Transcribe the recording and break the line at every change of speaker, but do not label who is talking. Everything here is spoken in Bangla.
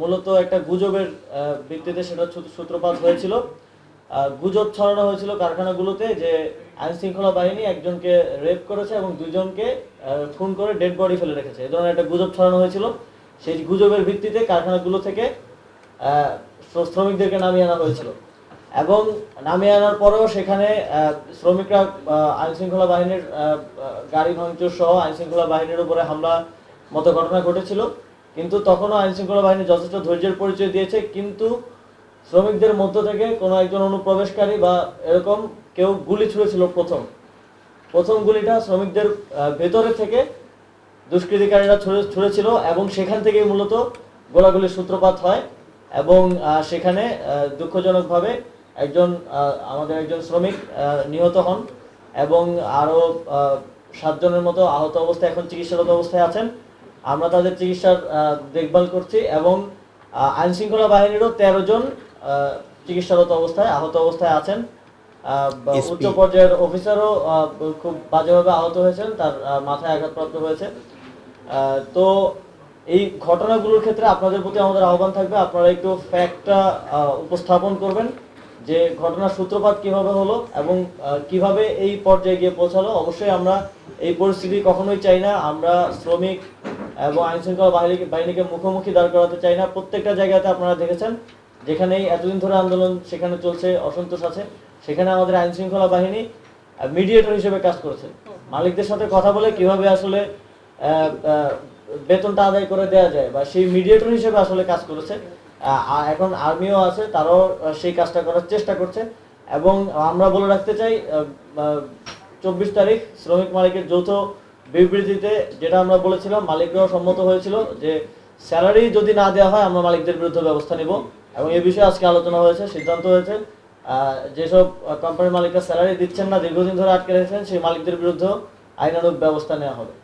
মূলত একটা গুজবের ভিত্তিতে সেটা সূত্রপাত হয়েছিল। গুজব ছড়ানো হয়েছিল কারখানাগুলোতে যে আইন শৃঙ্খলা বাহিনী একজনকে রেপ করেছে এবং দুজনকে খুন করে ডেড বডি ফেলে রেখেছে। এই ধরনের একটা গুজব ছড়ানো হয়েছিল। সেই গুজবের ভিত্তিতে কারখানাগুলো থেকে শ্রমিকদেরকে নামিয়ে আনা হয়েছিল। এবং নামিয়ে আনার পরেও সেখানে শ্রমিকরা আইন শৃঙ্খলা বাহিনীর গাড়ি ভাঙচুর সহ আইন শৃঙ্খলা বাহিনীর উপরে হামলা মতো ঘটনা ঘটেছিল। কিন্তু তখনও আইন শৃঙ্খলা বাহিনী যথেষ্ট ধৈর্যের পরিচয় দিয়েছে, কিন্তু শ্রমিকদের মধ্য থেকে কোনো একজন অনুপ্রবেশকারী বা এরকম কেউ গুলি ছুঁড়েছিল প্রথম। প্রথম গুলিটা শ্রমিকদের ভেতরে থেকে দুষ্কৃতিকারীরা ছুড়ে, ছুঁড়েছিল এবং সেখান থেকেই মূলত গোলাগুলির সূত্রপাত হয় এবং সেখানে দুঃখজনকভাবে একজন আমাদের একজন শ্রমিক নিহত হন এবং আরও সাতজনের মতো আহত অবস্থায় এখন চিকিৎসারত অবস্থায় আছেন। আমরা তাদের চিকিৎসার দেখভাল করছি এবং আইন শৃঙ্খলা বাহিনীরও তেরো জন চিকিৎসারত অবস্থায় আহত অবস্থায় আছেন। উচ্চ পর্যায়ের অফিসারও খুব বাজেভাবে আহত হয়েছেন তার মাথায় আঘাতপ্রাপ্ত হয়েছে। তো এই ঘটনাগুলোর ক্ষেত্রে আপনাদের প্রতি আমাদের আহ্বান থাকবে আপনারা একটু ফ্যাক্টটা উপস্থাপন করবেন যে ঘটনার সূত্রপাত কীভাবে হলো এবং কীভাবে এই পর্যায়ে গিয়ে পৌঁছালো। অবশ্যই আমরা এই পরিস্থিতি কখনোই চাই না। আমরা শ্রমিক এবং আইন শৃঙ্খলা বাহিনী বাহিনীকে মুখোমুখি দাঁড় করাতে চাই না। প্রত্যেকটা জায়গাতে আপনারা দেখেছেন, যেখানেই এতদিন ধরে আন্দোলন সেখানে চলছে, অসন্তোষ আছে, সেখানে আমাদের আইন শৃঙ্খলা বাহিনী মিডিয়েটর হিসেবে কাজ করেছে। মালিকদের সাথে কথা বলে কীভাবে আসলে বেতনটা আদায় করে দেওয়া যায় বা সেই মিডিয়েটর হিসেবে আসলে কাজ করেছে। এখন আর্মিও আছে, তারাও সেই কাজটা করার চেষ্টা করছে। এবং আমরা বলে রাখতে চাই চব্বিশ তারিখ শ্রমিক মালিকের যৌথ বিবৃতিতে যেটা আমরা বলেছিলাম, মালিকরাও সম্মত হয়েছিল যে স্যালারি যদি না দেওয়া হয়, আমরা মালিকদের বিরুদ্ধে ব্যবস্থা নিব। এবং এ বিষয়ে আজকে আলোচনা হয়েছে, সিদ্ধান্ত হয়েছে যেসব কোম্পানির মালিকরা স্যালারি দিচ্ছেন না, দীর্ঘদিন ধরে আটকে রেখেছেন, সেই মালিকদের বিরুদ্ধেও আইনানুগ ব্যবস্থা নেওয়া হবে।